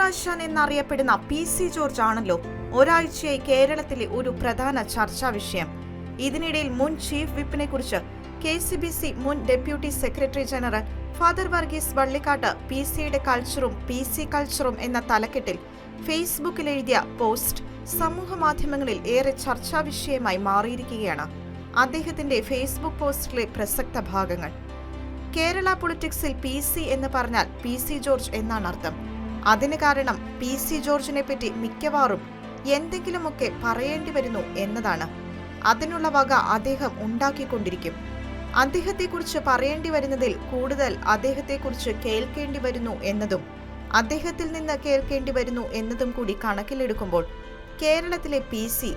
ആശാൻ എന്നറിയപ്പെടുന്ന P C George ആണല്ലോ ഒരാഴ്ചയായി കേരളത്തിലെ ഒരു പ്രധാന ചർച്ചാ വിഷയം. ഇതിനിടയിൽ മുൻ ചീഫ് വിപ്പിനെ കുറിച്ച് കെ സി ബി സി മുൻ deputy secretary general father Varghese Vallikattu P സിയുടെ കൾച്ചറും പി സി കൾച്ചറും എന്ന തലക്കെട്ടിൽ ഫേസ്ബുക്കിൽ എഴുതിയ പോസ്റ്റ് സമൂഹ മാധ്യമങ്ങളിൽ ഏറെ ചർച്ചാ വിഷയമായി മാറിയിരിക്കുകയാണ്. അദ്ദേഹത്തിന്റെ ഫേസ്ബുക്ക് പോസ്റ്റിലെ പ്രസക്ത ഭാഗങ്ങൾ. കേരള പൊളിറ്റിക്സിൽ പി സി എന്ന് പറഞ്ഞാൽ പി സി ജോർജ് എന്നാണ് അർത്ഥം. അതിന് കാരണം പി സി ജോർജിനെ പറ്റി മിക്കവാറും എന്തെങ്കിലുമൊക്കെ പറയേണ്ടി വരുന്നു എന്നതാണ്. അതിനുള്ള വക അദ്ദേഹം ഉണ്ടാക്കിക്കൊണ്ടിരിക്കും. അദ്ദേഹത്തെക്കുറിച്ച് പറയേണ്ടി വരുന്നതിൽ കൂടുതൽ അദ്ദേഹത്തെക്കുറിച്ച് കേൾക്കേണ്ടി വരുന്നു എന്നതും അദ്ദേഹത്തിൽ നിന്ന് കേൾക്കേണ്ടി വരുന്നു എന്നതും കൂടി കണക്കിലെടുക്കുമ്പോൾ കേരളത്തിലെ പി സി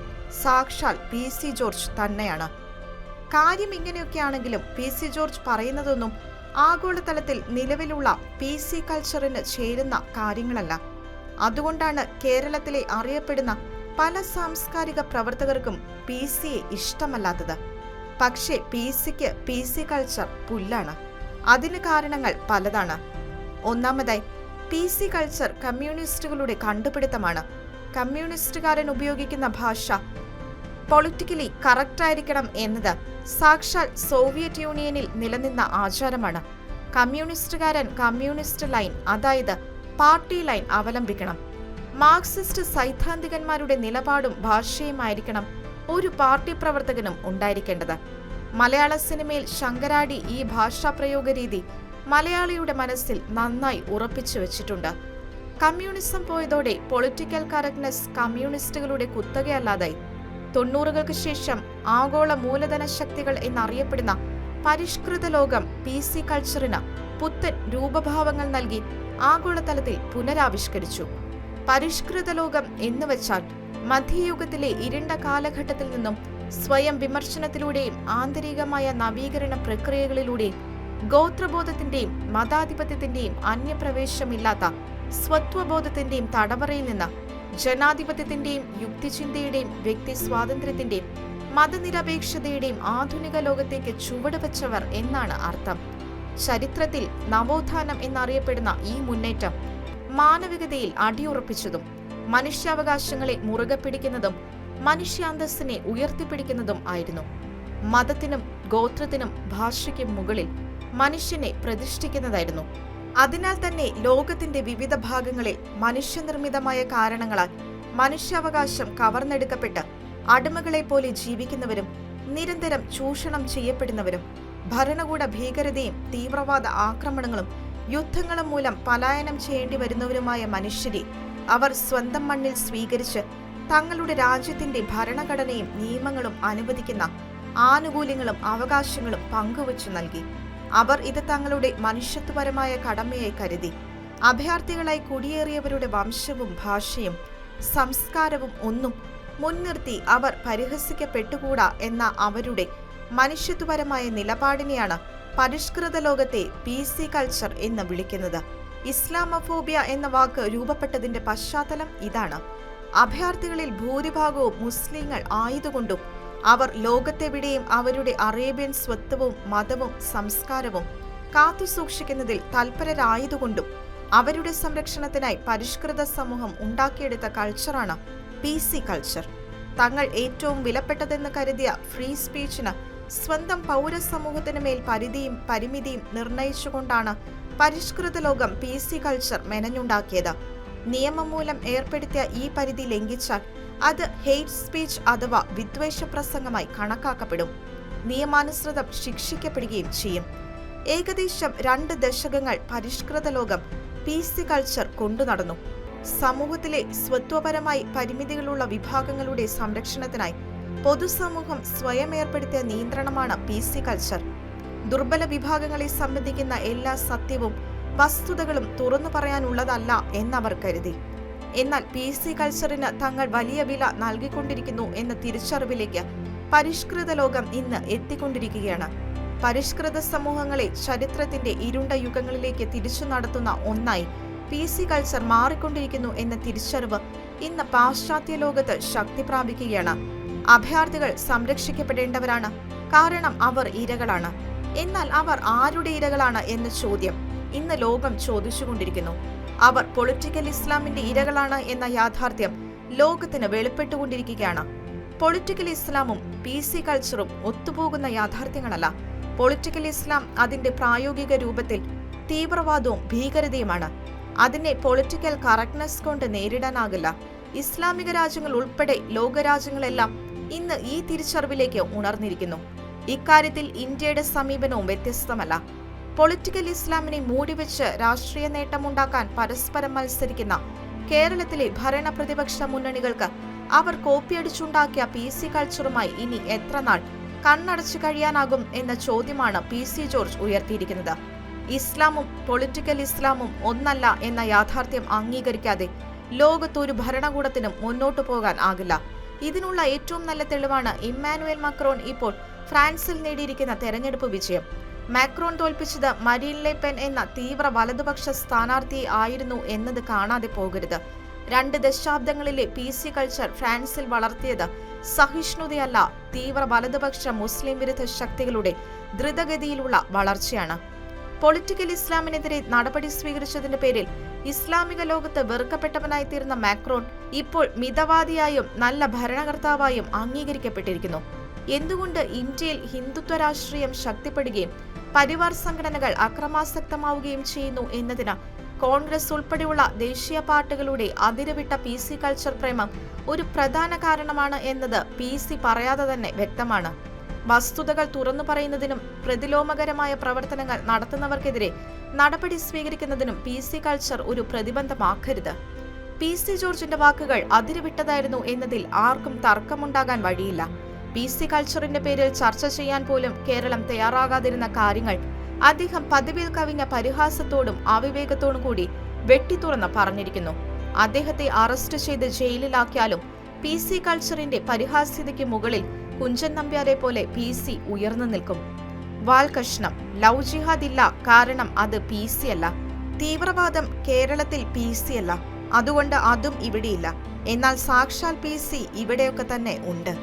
സാക്ഷാൽ പി സി ജോർജ് തന്നെയാണ്. കാര്യം ഇങ്ങനെയൊക്കെയാണെങ്കിലും പി സി ജോർജ് പറയുന്നതൊന്നും ആഗോളതലത്തിൽ നിലവിലുള്ള പി സി കൾച്ചറിന് ചേരുന്ന കാര്യങ്ങളല്ല. അതുകൊണ്ടാണ് കേരളത്തിലെ അറിയപ്പെടുന്ന പല സാംസ്കാരിക പ്രവർത്തകർക്കും പി സിയെ ഇഷ്ടമല്ലാത്തത്. പക്ഷേ പി സിക്ക് പി സി കൾച്ചർ പുല്ലാണ്. അതിന് കാരണങ്ങൾ പലതാണ്. ഒന്നാമതായി പി സി കൾച്ചർ കമ്മ്യൂണിസ്റ്റുകളുടെ കണ്ടുപിടുത്തമാണ്. കമ്മ്യൂണിസ്റ്റുകാരൻ ഉപയോഗിക്കുന്ന ഭാഷ പൊളിറ്റിക്കലി കറക്റ്റ് ആയിരിക്കണം എന്നത് സാക്ഷാൽ സോവിയറ്റ് യൂണിയനിൽ നിലനിന്ന ആചാരമാണ്. കമ്മ്യൂണിസ്റ്റുകാരൻ കമ്മ്യൂണിസ്റ്റ് ലൈൻ അതായത് പാർട്ടി ലൈൻ അവലംബിക്കണം. മാർക്സിസ്റ്റ് സൈദ്ധാന്തികന്മാരുടെ നിലപാടും ഭാഷയുമായിരിക്കണം ഒരു പാർട്ടി പ്രവർത്തകനും ഉണ്ടായിരിക്കേണ്ടത്. മലയാള സിനിമയിൽ ശങ്കരാടി ഈ ഭാഷാപ്രയോഗ രീതി മലയാളിയുടെ മനസ്സിൽ നന്നായി ഉറപ്പിച്ചു വെച്ചിട്ടുണ്ട്. കമ്മ്യൂണിസം പോയതോടെ പൊളിറ്റിക്കൽ കറക്റ്റ്നെസ് കമ്മ്യൂണിസ്റ്റുകളുടെ കുത്തകയല്ലാതായി. തൊണ്ണൂറുകൾക്ക് ശേഷം ആഗോള മൂലധന ശക്തികൾ എന്നറിയപ്പെടുന്ന പരിഷ്കൃത ലോകം പി സി കൾച്ചറിന് പുത്തൻ രൂപഭാവങ്ങൾ നൽകി ആഗോളതലത്തിൽ പുനരാവിഷ്കരിച്ചു. പരിഷ്കൃത ലോകം എന്ന് വെച്ചാൽ മധ്യയുഗത്തിലെ ഇരുണ്ട കാലഘട്ടത്തിൽ നിന്നും സ്വയം വിമർശനത്തിലൂടെയും ആന്തരികമായ നവീകരണ പ്രക്രിയകളിലൂടെയും ഗോത്രബോധത്തിന്റെയും മതാധിപത്യത്തിന്റെയും അന്യപ്രവേശമില്ലാത്ത സ്വത്വബോധത്തിന്റെയും തടവറയിൽ നിന്ന് ജനാധിപത്യത്തിന്റെയും യുക്തിചിന്തയുടെയും വ്യക്തി സ്വാതന്ത്ര്യത്തിന്റെയും മതനിരപേക്ഷതയുടെയും ആധുനിക ലോകത്തേക്ക് ചുവടുവെച്ചവർ എന്നാണ് അർത്ഥം. ചരിത്രത്തിൽ നവോത്ഥാനം എന്നറിയപ്പെടുന്ന ഈ മുന്നേറ്റം മാനവികതയിൽ അടിയുറപ്പിച്ചതും മനുഷ്യാവകാശങ്ങളെ മുറുകെ പിടിക്കുന്നതും മനുഷ്യാന്തസ്സിനെ ഉയർത്തിപ്പിടിക്കുന്നതും ആയിരുന്നു. മതത്തിനും ഗോത്രത്തിനും ഭാഷയ്ക്കും മുകളിൽ മനുഷ്യനെ പ്രതിഷ്ഠിക്കുന്നതായിരുന്നു. അതിനാൽ തന്നെ ലോകത്തിന്റെ വിവിധ ഭാഗങ്ങളിൽ മനുഷ്യനിർമ്മിതമായ കാരണങ്ങളാൽ മനുഷ്യാവകാശം കവർന്നെടുക്കപ്പെട്ട് അടിമകളെ പോലെ ജീവിക്കുന്നവരും നിരന്തരം ചൂഷണം ചെയ്യപ്പെടുന്നവരും ഭരണകൂട ഭീകരതയും തീവ്രവാദ ആക്രമണങ്ങളും യുദ്ധങ്ങളും മൂലം പലായനം ചെയ്യേണ്ടി വരുന്നവരുമായ മനുഷ്യരെ അവർ സ്വന്തം മണ്ണിൽ സ്വീകരിച്ച് തങ്ങളുടെ രാജ്യത്തിന്റെ ഭരണഘടനയും നിയമങ്ങളും അനുവദിക്കുന്ന ആനുകൂല്യങ്ങളും അവകാശങ്ങളും പങ്കുവച്ചു നൽകി. അവർ ഇത് തങ്ങളുടെ മനുഷ്യത്വപരമായ കടമയായി കരുതി. അഭയാർത്ഥികളായി കുടിയേറിയവരുടെ വംശവും ഭാഷയും സംസ്കാരവും ഒന്നും മുൻനിർത്തി അവർ പരിഹസിക്കപ്പെട്ടുകൂടാ എന്ന അവരുടെ മനുഷ്യത്വപരമായ നിലപാടിനെയാണ് പരിഷ്കൃത ലോകത്തെ പി സി കൾച്ചർ എന്ന് വിളിക്കുന്നത്. ഇസ്ലാമഫോബിയ എന്ന വാക്ക് രൂപപ്പെട്ടതിന്റെ പശ്ചാത്തലം ഇതാണ്. അഭയാർത്ഥികളിൽ ഭൂരിഭാഗവും മുസ്ലിങ്ങൾ ആയതുകൊണ്ടും അവർ ലോകത്തെവിടെയും അവരുടെ അറേബ്യൻ സ്വത്വവും മതവും സംസ്കാരവും കാത്തുസൂക്ഷിക്കുന്നതിൽ തൽപരരായതുകൊണ്ടും അവരുടെ സംരക്ഷണത്തിനായി പരിഷ്കൃത സമൂഹം ഉണ്ടാക്കിയെടുത്ത കൾച്ചറാണ് പി സി കൾച്ചർ തങ്ങൾ ഏറ്റവും വിലപ്പെട്ടതെന്ന് കരുതിയ ഫ്രീ സ്പീച്ചിന് സ്വന്തം പൗരസമൂഹത്തിന് മേൽ പരിധിയും പരിമിതിയും നിർണയിച്ചുകൊണ്ടാണ് പരിഷ്കൃത ലോകം പി സി കൾച്ചർ മെനഞ്ഞുണ്ടാക്കിയത്. നിയമം മൂലം ഏർപ്പെടുത്തിയ ഈ പരിധി ലംഘിച്ചാൽ അത് ഹെയ്റ്റ് സ്പീച്ച് അഥവാ വിദ്വേഷ പ്രസംഗമായി കണക്കാക്കപ്പെടും. നിയമാനുസൃതം ശിക്ഷിക്കപ്പെടുകയും ചെയ്യും. ഏകദേശം രണ്ട് ദശകങ്ങൾ പരിഷ്കൃത ലോകം പി സി കൾച്ചർ കൊണ്ടുനടന്നു സമൂഹത്തിലെ സ്വത്വപരമായി പരിമിതികളുള്ള വിഭാഗങ്ങളുടെ സംരക്ഷണത്തിനായി പൊതുസമൂഹം സ്വയം ഏർപ്പെടുത്തിയ നിയന്ത്രണമാണ് പി സി കൾച്ചർ. ദുർബല വിഭാഗങ്ങളെ സംബന്ധിക്കുന്ന എല്ലാ സത്യവും വസ്തുതകളും തുറന്നു പറയാനുള്ളതല്ല എന്നവർ കരുതി. എന്നാൽ പി സി കൾച്ചറിന് തങ്ങൾ വലിയ വില നൽകിക്കൊണ്ടിരിക്കുന്നു എന്ന തിരിച്ചറിവിലേക്ക് പരിഷ്കൃത ലോകം ഇന്ന് എത്തിക്കൊണ്ടിരിക്കുകയാണ്. പരിഷ്കൃത സമൂഹങ്ങളെ ചരിത്രത്തിന്റെ ഇരുണ്ട യുഗങ്ങളിലേക്ക് തിരിച്ചു നടത്തുന്ന ഒന്നായി പി സി കൾച്ചർ മാറിക്കൊണ്ടിരിക്കുന്നു എന്ന തിരിച്ചറിവ് ഇന്ന് പാശ്ചാത്യ ലോകത്ത് ശക്തി പ്രാപിക്കുകയാണ്. അഭയാർത്ഥികൾ സംരക്ഷിക്കപ്പെടേണ്ടവരാണ്. കാരണം അവർ ഇരകളാണ്. എന്നാൽ അവർ ആരുടെ ഇരകളാണ് എന്ന ചോദ്യം ഇന്ന് ലോകം ചോദിച്ചുകൊണ്ടിരിക്കുന്നു. അവർ പൊളിറ്റിക്കൽ ഇസ്ലാമിന്റെ ഇരകളാണ് എന്ന യാഥാർത്ഥ്യം ലോകത്തിന് വെളിപ്പെട്ടുകൊണ്ടിരിക്കുകയാണ്. പൊളിറ്റിക്കൽ ഇസ്ലാമും പി സി കൾച്ചറും ഒത്തുപോകുന്ന യാഥാർത്ഥ്യങ്ങളല്ല. പൊളിറ്റിക്കൽ ഇസ്ലാം അതിന്റെ പ്രായോഗിക രൂപത്തിൽ തീവ്രവാദവും ഭീകരതയുമാണ്. അതിനെ പൊളിറ്റിക്കൽ കറക്റ്റ്നെസ് കൊണ്ട് നേരിടാനാകില്ല. ഇസ്ലാമിക രാജ്യങ്ങൾ ഉൾപ്പെടെ ലോകരാജ്യങ്ങളെല്ലാം ഇന്ന് ഈ തിരിച്ചറിവിലേക്ക് ഉണർന്നിരിക്കുന്നു. ഇക്കാര്യത്തിൽ ഇന്ത്യയുടെ സമീപനവും വ്യത്യസ്തമല്ല. പൊളിറ്റിക്കൽ ഇസ്ലാമിനെ മൂടിവെച്ച് രാഷ്ട്രീയ നേട്ടമുണ്ടാക്കാൻ പരസ്പരം മത്സരിക്കുന്ന കേരളത്തിലെ ഭരണ പ്രതിപക്ഷ മുന്നണികൾക്ക് അവർ കോപ്പിയടിച്ചുണ്ടാക്കിയ പി സി കൾച്ചറുമായി ഇനി എത്ര നാൾ കണ്ണടച്ചു കഴിയാനാകും എന്ന ചോദ്യമാണ് പി സി ജോർജ് ഉയർത്തിയിരിക്കുന്നത്. ഇസ്ലാമും പൊളിറ്റിക്കൽ ഇസ്ലാമും ഒന്നല്ല എന്ന യാഥാർത്ഥ്യം അംഗീകരിക്കാതെ ലോകത്തൊരു ഭരണകൂടത്തിനും മുന്നോട്ടു പോകാൻ ആകില്ല. ഇതിനുള്ള ഏറ്റവും നല്ല തെളിവാണ് ഇമ്മാനുവൽ മക്രോൺ ഇപ്പോൾ ഫ്രാൻസിൽ നേടിയിരിക്കുന്ന തെരഞ്ഞെടുപ്പ് വിജയം. മാക്രോൺ തോൽപ്പിച്ചത് മരീൻ ലെ എന്ന തീവ്ര വലതുപക്ഷ സ്ഥാനാർത്ഥിയെ ആയിരുന്നു എന്നത് കാണാതെ പോകരുത്. രണ്ട് ദശാബ്ദങ്ങളിലെ പി സി കൾച്ചർ ഫ്രാൻസിൽ വളർത്തിയത് സഹിഷ്ണുതയല്ല തീവ്ര വലതുപക്ഷ മുസ്ലിം വിരുദ്ധ ശക്തികളുടെ ദ്രുതഗതിയിലുള്ള വളർച്ചയാണ്. പൊളിറ്റിക്കൽ ഇസ്ലാമിനെതിരെ നടപടി സ്വീകരിച്ചതിന്റെ പേരിൽ ഇസ്ലാമിക ലോകത്ത് വെറുക്കപ്പെട്ടവനായി തീർന്ന മാക്രോൺ ഇപ്പോൾ മിതവാദിയായും നല്ല ഭരണകർത്താവായും അംഗീകരിക്കപ്പെട്ടിരിക്കുന്നു. എന്തുകൊണ്ട് ഇന്ത്യയിൽ ഹിന്ദുത്വ രാഷ്ട്രീയം ശക്തിപ്പെടുകയും പരിവാർ സംഘടനകൾ അക്രമാസക്തമാവുകയും ചെയ്യുന്നു എന്നതിന് കോൺഗ്രസ് ഉൾപ്പെടെയുള്ള ദേശീയ പാർട്ടികളുടെ അതിരവിട്ട പി സി കൾച്ചർ പ്രേമം ഒരു പ്രധാന കാരണമാണ് എന്നത് പി സി പറയാതെ തന്നെ വ്യക്തമാണ്. വസ്തുതകൾ തുറന്നു പറയുന്നതിനും പ്രതിലോമകരമായ പ്രവർത്തനങ്ങൾ നടത്തുന്നവർക്കെതിരെ നടപടി സ്വീകരിക്കുന്നതിനും പി സി കൾച്ചർ ഒരു പ്രതിബന്ധമാക്കരുത്. പി സി ജോർജിന്റെ വാക്കുകൾ അതിരുവിട്ടതായിരുന്നു എന്നതിൽ ആർക്കും തർക്കമുണ്ടാകാൻ വഴിയില്ല. പി സി കൾച്ചറിന്റെ പേരിൽ ചർച്ച ചെയ്യാൻ പോലും കേരളം തയ്യാറാകാതിരുന്ന കാര്യങ്ങൾ അദ്ദേഹം പതിവിൽ കവിഞ്ഞ പരിഹാസത്തോടും അവിവേകത്തോടും കൂടി വെട്ടിത്തുറന്ന് പറഞ്ഞിരിക്കുന്നു. അദ്ദേഹത്തെ അറസ്റ്റ് ചെയ്ത് ജയിലിലാക്കിയാലും പി സി കൾച്ചറിന്റെ പരിഹാസ്യതയ്ക്ക് മുകളിൽ കുഞ്ചൻ നമ്പ്യാരെ പോലെ പി സി ഉയർന്നു നിൽക്കും. വാൽകഷ്ണം ലവ് ജിഹാദ് ഇല്ല കാരണം അത് പി സി അല്ല. തീവ്രവാദം കേരളത്തിൽ പി സി അല്ല. അതുകൊണ്ട് അതും ഇവിടെയില്ല. എന്നാൽ സാക്ഷാൽ പി സി ഇവിടെയൊക്കെ തന്നെ ഉണ്ട്.